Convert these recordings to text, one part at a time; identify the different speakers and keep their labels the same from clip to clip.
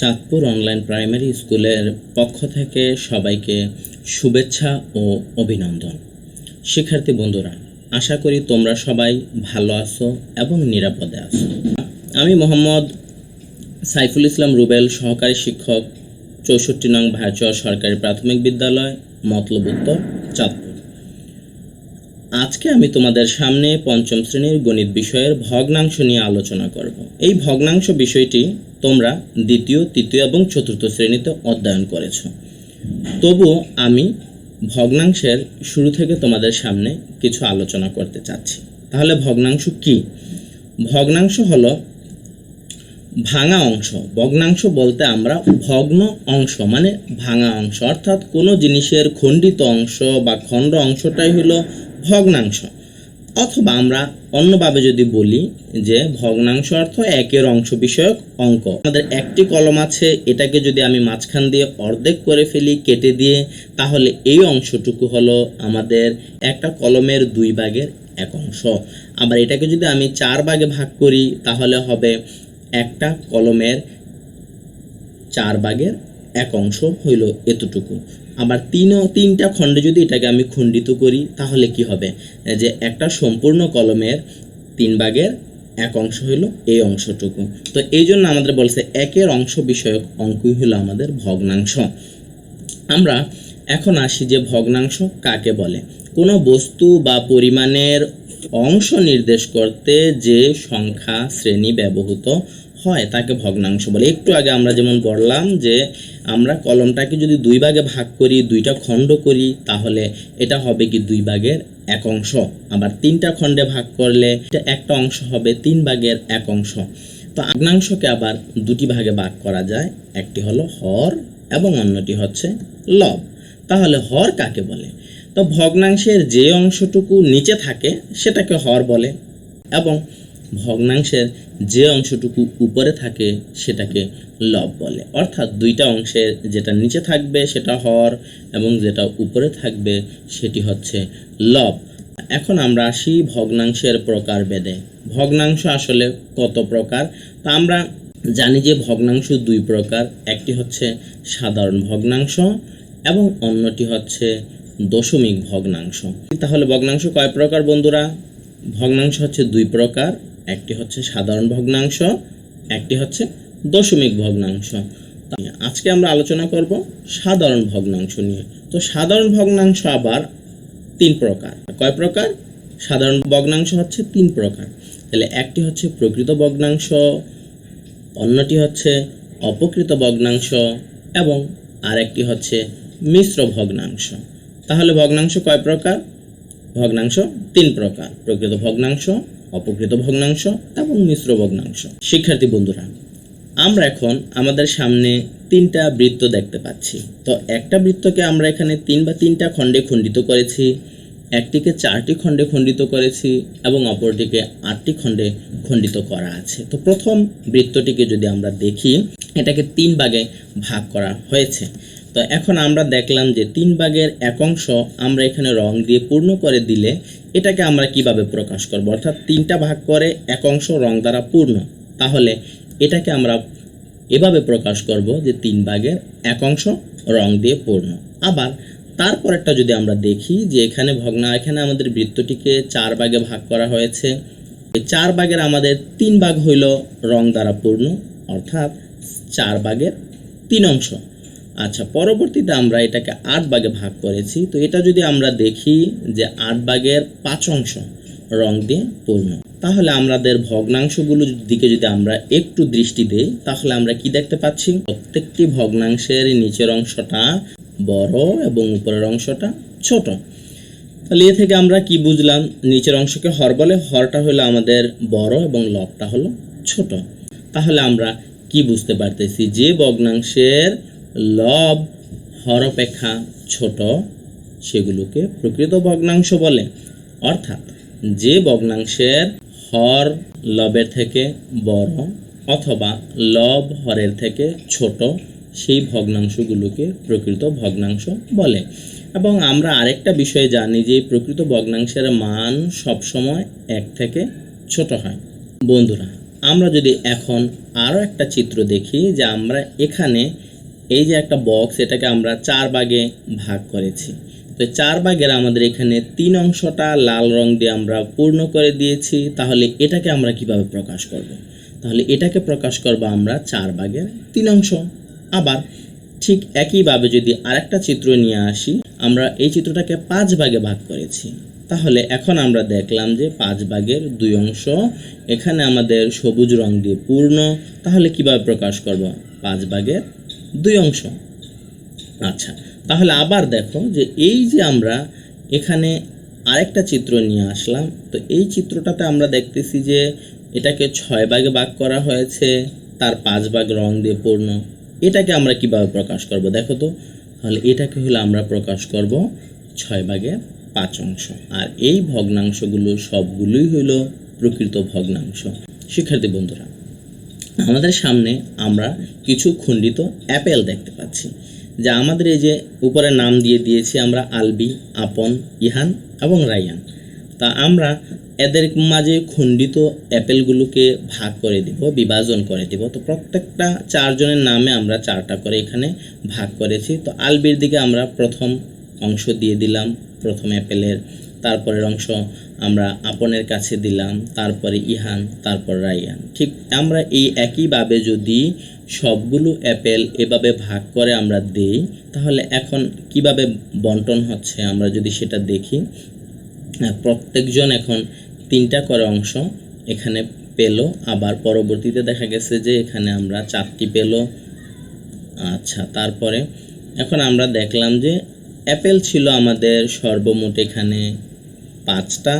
Speaker 1: Chandpur online primary স্কুলের পক্ষ থেকে সবাইকে শুভেচ্ছা ও অভিনন্দন। শিক্ষার্থী বন্ধুরা, আশা করি তোমরা সবাই ভালো আছো এবং নিরাপদে আছো। আমি মোহাম্মদ সাইফুল ইসলাম রুবেল, সহকারী শিক্ষক, চৌষট্টি নং ভারচর সরকারি প্রাথমিক বিদ্যালয়, মতলব উত্তর, চাঁদপুর। আজকে আমি তোমাদের সামনে পঞ্চম শ্রেণির গণিত বিষয়ের ভগ্নাংশ নিয়ে আলোচনা করব। এই ভগ্নাংশ বিষয়টি তোমরা দ্বিতীয়, তৃতীয় এবং চতুর্থ শ্রেণীতে অধ্যয়ন করেছ। তবুও আমি ভগ্নাংশের শুরু থেকে তোমাদের সামনে কিছু আলোচনা করতে চাচ্ছি। তাহলে ভগ্নাংশ কি? ভগ্নাংশ হলো ভাঙা অংশ। ভগ্নাংশ বলতে আমরা ভগ্ন অংশ মানে ভাঙা অংশ। অর্থাৎ কোনো জিনিসের খণ্ডিত অংশ বা খণ্ড অংশটাই হলো ভগ্নাংশ। অথবা আমরা অন্যভাবে যদি বলি যে ভগ্নাংশ অর্থ একের অংশ বিষয়ক অঙ্ক। আমাদের একটি কলম আছে, এটাকে যদি আমি মাঝখান দিয়ে অর্ধেক করে ফেলি, কেটে দিয়ে, তাহলে এই অংশটুকু হলো আমাদের একটা কলমের দুই ভাগের এক অংশ। আবার এটাকে যদি আমি চার ভাগে ভাগ করি, তাহলে হবে একটা কলমের চার ভাগের এক অংশ হইল এতটুকু। আবার তিন তিনটা খণ্ডে যদি এটাকে আমি খণ্ডিত করি, তাহলে কি হবে? যে একটা সম্পূর্ণ কলমের তিন ভাগের এক অংশ হইল এই অংশটুকু। তো এই জন্য আমাদের বলছে একের অংশ বিষয়ক অঙ্কই হলো আমাদের ভগ্নাংশ। আমরা এখন আসি যে ভগ্নাংশ কাকে বলে? কোনো বস্তু বা পরিমাণের অংশ নির্দেশ করতে যে সংখ্যা শ্রেণি ব্যবহৃত হয়, তাকে ভগ্নাংশ বলে। একটু আগে আমরা যেমন বললাম যে, আমরা কলমটাকে যদি দুই ভাগে ভাগ করি, দুইটা খণ্ড করি, তাহলে এটা হবে কি দুই ভাগের এক অংশ। আবার তিনটা খণ্ডে ভাগ করলে এটা একটা অংশ হবে তিন ভাগের এক অংশ। তো আগ্নাংশকে আবার দুটি ভাগে ভাগ করা যায়। একটি হলো হর এবং অন্যটি হচ্ছে লব। তাহলে হর কাকে বলে? তো ভগ্নাংশের যে অংশটুকু নিচে থাকে, সেটাকে হর বলে। এবং ভগ্নাংশের যে অংশটুকু উপরে থাকে সেটাকে লব বলে। অর্থাৎ দুইটা অংশের যেটা নিচে থাকবে সেটা হর এবং যেটা উপরে থাকবে সেটি হচ্ছে লব। এখন আমরা আসি ভগ্নাংশের প্রকার বেদে ভগ্নাংশ আসলে কত প্রকার? তা আমরা জানি যে ভগ্নাংশ দুই প্রকার। একটি হচ্ছে সাধারণ ভগ্নাংশ এবং অন্যটি হচ্ছে দশমিক ভগ্নাংশ। তাহলে ভগ্নাংশ কয় প্রকার বন্ধুরা? ভগ্নাংশ হচ্ছে দুই প্রকার। একটি হচ্ছে সাধারণ ভগ্নাংশ, একটি হচ্ছে দশমিক ভগ্নাংশ। আজকে আমরা আলোচনা করব সাধারণ ভগ্নাংশ নিয়ে। তো সাধারণ ভগ্নাংশ আবার তিন প্রকার। কয় প্রকার? সাধারণ ভগ্নাংশ হচ্ছে তিন প্রকার। তাহলে একটি হচ্ছে প্রকৃত ভগ্নাংশ, অন্যটি হচ্ছে অপকৃত ভগ্নাংশ এবং আরেকটি হচ্ছে মিশ্র ভগ্নাংশ। তাহলে ভগ্নাংশ কয় প্রকার? ভগ্নাংশ তিন প্রকার। প্রকৃত ভগ্নাংশ অপকৃত ভগ্নাংশ এবং মিশ্র ভগ্নাংশ। শিক্ষার্থী বন্ধুরা, আমরা এখন আমাদের সামনে তিনটা বৃত্ত দেখতে পাচ্ছি। তো একটা বৃত্তকে আমরা এখানে তিন বা তিনটা খণ্ডে খণ্ডিত করেছি, একটিকে চারটি খণ্ডে খণ্ডিত করেছি এবং অপরটিকে আটটি খণ্ডে খণ্ডিত করা আছে। তো প্রথম বৃত্তটিকে যদি আমরা দেখি এটাকে তিন ভাগে ভাগ করা হয়েছে। তো এখন আমরা দেখলাম যে তিন ভাগের এক অংশ আমরা এখানে রং দিয়ে পূর্ণ করে দিলে এটাকে আমরা কীভাবে প্রকাশ করব? অর্থাৎ তিনটা ভাগ করে এক অংশ রং দ্বারা পূর্ণ। তাহলে এটাকে আমরা এভাবে প্রকাশ করব যে তিন ভাগের এক অংশ রং দিয়ে পূর্ণ। আবার তারপরেরটা যদি আমরা দেখি যে এখানে ভগ্না এখানে আমাদের বৃত্তটিকে চার ভাগে ভাগ করা হয়েছে। চার ভাগের আমাদের তিন ভাগ হইল রং দ্বারা পূর্ণ, অর্থাৎ চার ভাগের তিন অংশ। আচ্ছা পরবর্তীতে আমরা এটাকে আট ভাগে ভাগ করেছি। তো এটা যদি আমরা দেখি যে আট ভাগের পাঁচ অংশ রং দিয়ে পূর্ণ। তাহলে আমাদের ভগ্নাংশগুলোর দিকে যদি আমরা একটু দৃষ্টি দেই, তাহলে আমরা কি দেখতে পাচ্ছি? প্রত্যেকটি ভগ্নাংশের নিচের অংশটা বড় এবং উপরের অংশটা ছোট। তাহলে এ থেকে আমরা কি বুঝলাম? নিচের অংশকে হর বলে হরটা হলো আমাদের বড় এবং লবটা হলো ছোট। তাহলে আমরা কি বুঝতে পারতেছি? যে ভগ্নাংশের লব হর অপেক্ষা ছোট, সেগুলোকে প্রকৃত ভগ্নাংশ বলে। অর্থাৎ যে ভগ্নাংশের হর লবের থেকে বড় অথবা লব হরের থেকে ছোট, সেই ভগ্নাংশগুলোকে প্রকৃত ভগ্নাংশ বলে। এবং আমরা আরেকটা বিষয়ে জানি যে প্রকৃত ভগ্নাংশের মান সবসময় এক থেকে ছোট হয়। বন্ধুরা আমরা যদি এখন আরও একটা চিত্র দেখি যে আমরা এখানে এই যে একটা বক্স এটাকে আমরা চার ভাগে ভাগ করেছি। তো চার ভাগের আমাদের এখানে তিন অংশটা লাল রং দিয়ে আমরা পূর্ণ করে দিয়েছি। তাহলে এটাকে আমরা কীভাবে প্রকাশ করব। তাহলে এটাকে প্রকাশ করব আমরা চার ভাগের তিন অংশ। আবার ঠিক একইভাবে যদি আরেকটা চিত্র নিয়ে আসি, আমরা এই চিত্রটাকে পাঁচ ভাগে ভাগ করেছি। তাহলে এখন আমরা দেখলাম যে পাঁচ ভাগের দুই অংশ, এখানে আমাদের সবুজ রং দিয়ে পূর্ণ, তাহলে কীভাবে প্রকাশ করব? পাঁচ ভাগের দুই অংশ। আচ্ছা তাহলে আবার দেখো যে এই যে আমরা এখানে আরেকটা চিত্র নিয়ে আসলাম, তো এই চিত্রটাতে আমরা দেখতেছি যে এটাকে ছয় ভাগে ভাগ করা হয়েছে, তার পাঁচ ভাগ রং দিয়ে পূর্ণ। এটাকে আমরা কীভাবে প্রকাশ করব? দেখো তো, তাহলে এটাকে হলো আমরা প্রকাশ করব ছয় ভাগের পাঁচ অংশ। আর এই ভগ্নাংশগুলো সবগুলোই হলো প্রকৃত ভগ্নাংশ। শিক্ষার্থী বন্ধুরা, আমাদের সামনে আমরা কিছু খণ্ডিত অ্যাপেল দেখতে পাচ্ছি, যা আমাদের এই যে উপরে নাম দিয়ে দিয়েছি আমরা আলবি, আপন, ইহান এবং রায়ান। তা আমরা এদের মাঝে খণ্ডিত অ্যাপেলগুলোকে ভাগ করে দিব, বিভাজন করে দিব। তো প্রত্যেকটা চারজনের নামে আমরা চারটা করে এখানে ভাগ করেছি। তো আলবির দিকে আমরা প্রথম অংশ দিয়ে দিলাম প্রথম অ্যাপেলের, তারপরের অংশ আমরা আপনের কাছে দিলাম, তারপরে ইহান, তারপর রাইয়ান। ঠিক আমরা এই একইভাবে যদি সবগুলো অ্যাপেল এভাবে ভাগ করে আমরা দেই, তাহলে এখন কীভাবে বন্টন হচ্ছে আমরা যদি সেটা দেখি? প্রত্যেকজন এখন তিনটা করে অংশ এখানে পেল, আবার পরবর্তীতে দেখা গেছে যে এখানে আমরা চারটি পেল। আচ্ছা তারপরে এখন আমরা দেখলাম যে অ্যাপেল ছিল আমাদের সর্বমোট এখানে পাঁচটা,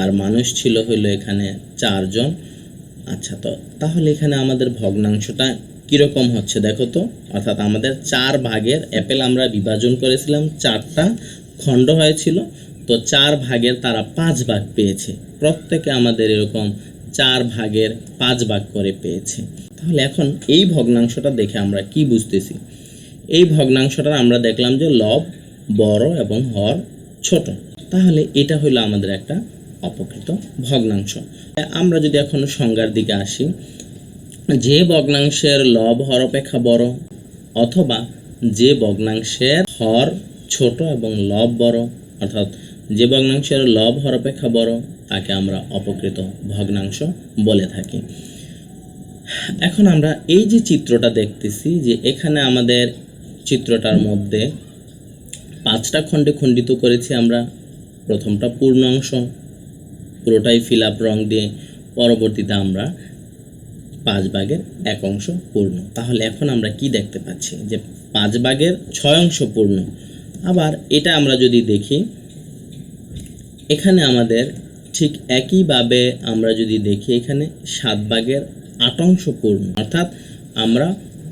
Speaker 1: আর মানুষ ছিল হইল এখানে চারজন। আচ্ছা তো, তাহলে এখানে আমাদের ভগ্নাংশটা কীরকম হচ্ছে দেখো তো। অর্থাৎ আমাদের চার ভাগের অ্যাপেল আমরা বিভাজন করেছিলাম, চারটা খণ্ড হয়েছিল। তো চার ভাগের তারা পাঁচ ভাগ পেয়েছে। প্রত্যেকে আমাদের এরকম চার ভাগের পাঁচ ভাগ করে পেয়েছে। তাহলে এখন এই ভগ্নাংশটা দেখে আমরা কি বুঝতেছি? এই ভগ্নাংশটা আমরা দেখলাম যে লব বড় এবং হর ছোট। তাহলে এটা হলো আমাদের একটা অপকৃত ভগ্নাংশ। আমরা যদি এখন সংজ্ঞার দিকে আসি, যে ভগ্নাংশের লব হর অপেক্ষা বড় অথবা যে ভগ্নাংশের হর ছোট এবং লব বড়, অর্থাৎ যে ভগ্নাংশের লব হর অপেক্ষা বড়, তাকে আমরা অপকৃত ভগ্নাংশ বলে থাকি। এখন আমরা এই যে চিত্রটা দেখতেছি যে এখানে আমাদের চিত্রটার মধ্যে পাঁচটা খণ্ডে খণ্ডিত করেছি আমরা। প্রথমটা পূর্ণ অংশ, পুরোটাই ফিল আপ রং দিয়ে পরবর্তীতে আমরা পাঁচ ভাগের এক অংশ পূর্ণ। তাহলে এখন আমরা কি দেখতে পাচ্ছি? যে পাঁচ ভাগের ছয় অংশ পূর্ণ। আবার এটা আমরা যদি দেখি, এখানে আমাদের ঠিক একইভাবে আমরা যদি দেখি, এখানে সাত ভাগের আট অংশ পূর্ণ। অর্থাৎ আমরা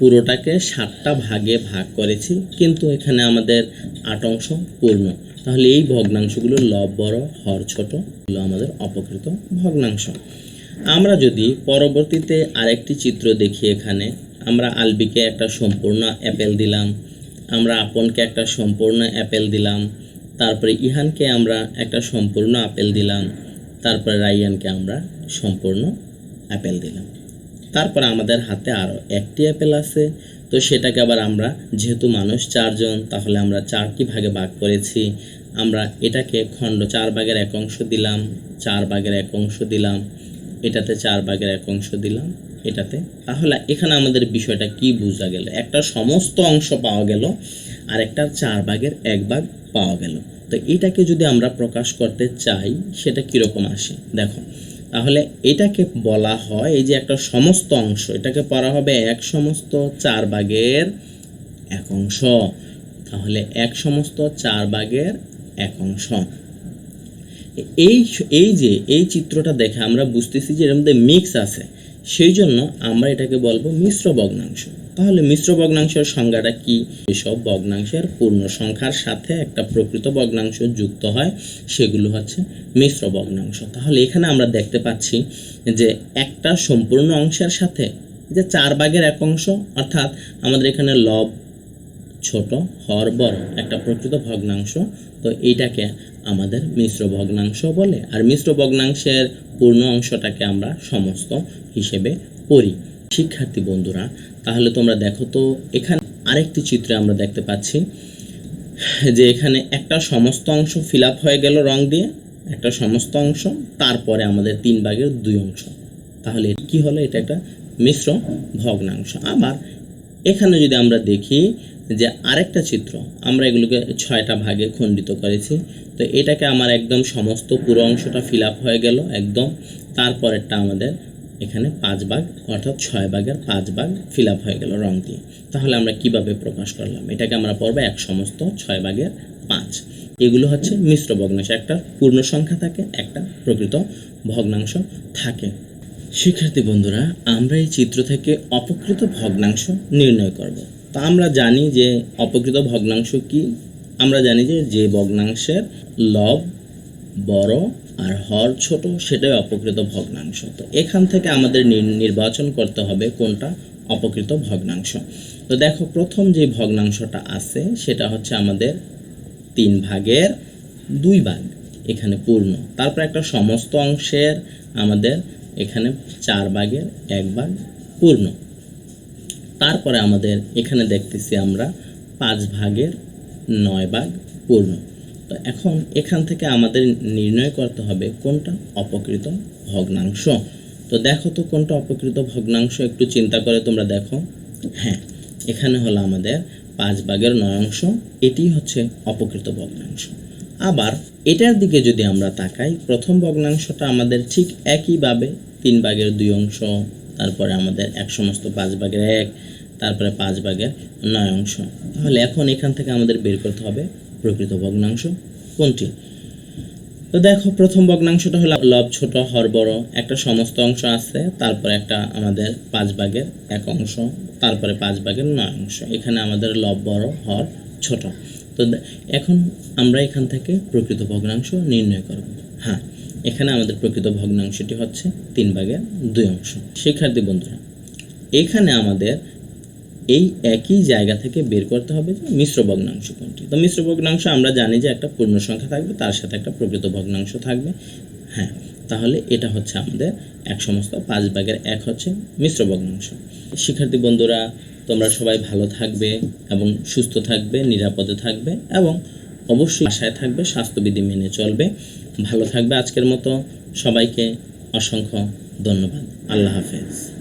Speaker 1: পুরোটাকে সাতটা ভাগে ভাগ করেছি, কিন্তু এখানে আমাদের আট অংশ পূর্ণ। তাহলে এই ভগ্নাংশগুলো লব বড় হর ছোট হলো আমাদের অপকৃত ভগ্নাংশ। আমরা যদি পরবর্তীতে আরেকটি চিত্র দেখি এখানে, আমরা আলবিকে একটা সম্পূর্ণ অ্যাপেল দিলাম, আমরা আপনকে একটা সম্পূর্ণ অ্যাপেল দিলাম, তারপরে ইহানকে আমরা একটা সম্পূর্ণ আপেল দিলাম, তারপরে রাইয়ানকে আমরা সম্পূর্ণ অ্যাপেল দিলাম। তারপর আমাদের হাতে আরও একটি অ্যাপেল আছে। তো সেটাকে আবার আমরা, যেহেতু মানুষ চারজন, তাহলে আমরা চারটি ভাগে ভাগ করেছি। আমরা এটাকে খণ্ড চার ভাগের এক অংশ দিলাম, চার ভাগের এক অংশ দিলাম, এটাতে চার ভাগের এক অংশ দিলাম, এটাতে। তাহলে এখানে আমাদের বিষয়টা কি বোঝা গেল? একটা সমস্ত অংশ পাওয়া গেল, আর একটা চার ভাগের এক ভাগ পাওয়া গেল। তো এটাকে যদি আমরা প্রকাশ করতে চাই, সেটা কীরকম আসে? দেখো তাহলে এটাকে বলা হয় এই যে একটা সমস্ত অংশ, এটাকে পড়া হবে এক সমস্ত চার ভাগের এক অংশ। তাহলে এক সমস্ত চার ভাগের এক অংশ। এই এই যে, এই চিত্রটা দেখে আমরা বুঝতেছি যে এর মধ্যে মিক্স আছে। সেই জন্য আমরা এটাকে বলব মিশ্র ভগ্নাংশ। তাহলে মিশ্র ভগ্নাংশের সংজ্ঞাটা কি? এসব ভগ্নাংশের পূর্ণ সংখ্যার সাথে একটা প্রকৃত ভগ্নাংশ যুক্ত হয়, সেগুলো হচ্ছে মিশ্র ভগ্নাংশ। তাহলে এখানে আমরা দেখতে পাচ্ছি যে একটা সম্পূর্ণ অংশের সাথে যে চার ভাগের এক অংশ, অর্থাৎ আমাদের এখানে লব ছোট, হর বড়, একটা প্রকৃত ভগ্নাংশ, তো এইটাকে আমাদের মিশ্র ভগ্নাংশ বলে। আর মিশ্র ভগ্নাংশের পূর্ণ অংশটাকে আমরা সমস্ত হিসেবে পড়ি শিক্ষার্থী বন্ধুরা, তাহলে তোমরা দেখো তো, এখানে আরেকটি চিত্রে আমরা দেখতে পাচ্ছি যে এখানে একটা সমস্ত অংশ ফিল হয়ে গেল রং দিয়ে, একটা সমস্ত অংশ, তারপরে আমাদের তিন ভাগের দুই অংশ। তাহলে কি হলো? এটা একটা মিশ্র ভগ্নাংশ। আবার এখানে যদি আমরা দেখি যে আরেকটা চিত্র, আমরা এগুলোকে ছয়টা ভাগে খণ্ডিত করেছি। তো এটাকে আমার একদম সমস্ত পুরো অংশটা ফিল হয়ে গেল একদম, তারপরেরটা আমাদের এখানে পাঁচ ভাগ, অর্থাৎ ছয় ভাগের পাঁচ ভাগ ফিল আপ হয়ে গেল রং দিয়ে তাহলে আমরা কীভাবে প্রকাশ করলাম? এটাকে আমরা পড়ব এক সমস্ত, ছয় ভাগের পাঁচ। এগুলো হচ্ছে মিশ্র ভগ্নাংশ। একটা পূর্ণ সংখ্যা থাকে, একটা প্রকৃত ভগ্নাংশ থাকে। শিক্ষার্থী বন্ধুরা, আমরা এই চিত্র থেকে অপকৃত ভগ্নাংশ নির্ণয় করব। তা আমরা জানি যে অপকৃত ভগ্নাংশ কি? আমরা জানি যে যে ভগ্নাংশের লব, বড় আর হর ছোট সেটাই অপকৃত ভগ্নাংশ। তো এখান থেকে আমাদের নির- নির্বাচন করতে হবে কোনটা? অপকৃত ভগ্নাংশ। তো দেখো প্রথম যে ভগ্নাংশটা আছে, সেটা হচ্ছে আমাদের তিন ভাগের দুই ভাগ এখানে পূর্ণ। তারপর একটা সমস্ত অংশের আমাদের এখানে চার ভাগের এক ভাগ পূর্ণ। তারপরে আমাদের এখানে দেখতেছি আমরা পাঁচ ভাগের নয় ভাগ পূর্ণ। তো এখন এখান থেকে আমাদের নির্ণয় করতে হবে কোনটা অপকৃত ভগ্নাংশ। তো দেখো তো কোনটা অপকৃত ভগ্নাংশ, একটু চিন্তা করে তোমরা দেখো। হ্যাঁ এখানে হলো আমাদের পাঁচ ভাগের নয় অংশ, এটি হচ্ছে অপকৃত ভগ্নাংশ। আবার এটার দিকে যদি আমরা তাকাই, প্রথম ভগ্নাংশটা আমাদের ঠিক একইভাবে তিন ভাগের দুই অংশ, তারপরে আমাদের এক সমস্ত পাঁচ ভাগের এক, তারপরে পাঁচ ভাগের নয় অংশ। তাহলে এখন এখান থেকে আমাদের বের করতে হবে প্রকৃত ভগ্নাংশ কোনটি? তো দেখো, প্রথম ভগ্নাংশটা হলো লব ছোট হর বড়। একটা সমস্ত অংশ আছে, তারপরে একটা আমাদের পাঁচ ভাগের এক অংশ, তারপরে পাঁচ ভাগের নয় অংশ। এখানে আমাদের লব বড়, হর ছোট। তো এখন আমরা এখান থেকে প্রকৃত ভগ্নাংশ নির্ণয় করব। হ্যাঁ এখানে আমাদের প্রকৃত ভগ্নাংশটি হচ্ছে তিন ভাগের দুই অংশ। শিক্ষার্থী বন্ধুরা, এখানে আমাদের এই একই জায়গা থেকে বের করতে হবে যে মিশ্র ভগ্নাংশ কোনটি। তো মিশ্র ভগ্নাংশ আমরা জানি যে একটা পূর্ণ সংখ্যা থাকবে, তার সাথে একটা প্রকৃত ভগ্নাংশ থাকবে। হ্যাঁ তাহলে এটা হচ্ছে আমাদের এক সমস্ত, পাঁচ ভাগের এক হচ্ছে মিশ্র ভগ্নাংশ। শিক্ষার্থী বন্ধুরা, তোমরা সবাই ভালো থাকবে এবং সুস্থ থাকবে, নিরাপদে থাকবে এবং অবশ্যই আশায় থাকবে, স্বাস্থ্যবিধি মেনে চলবে। ভালো থাকবে আজকের মতো। সবাইকে অসংখ্য ধন্যবাদ। আল্লাহ হাফেজ।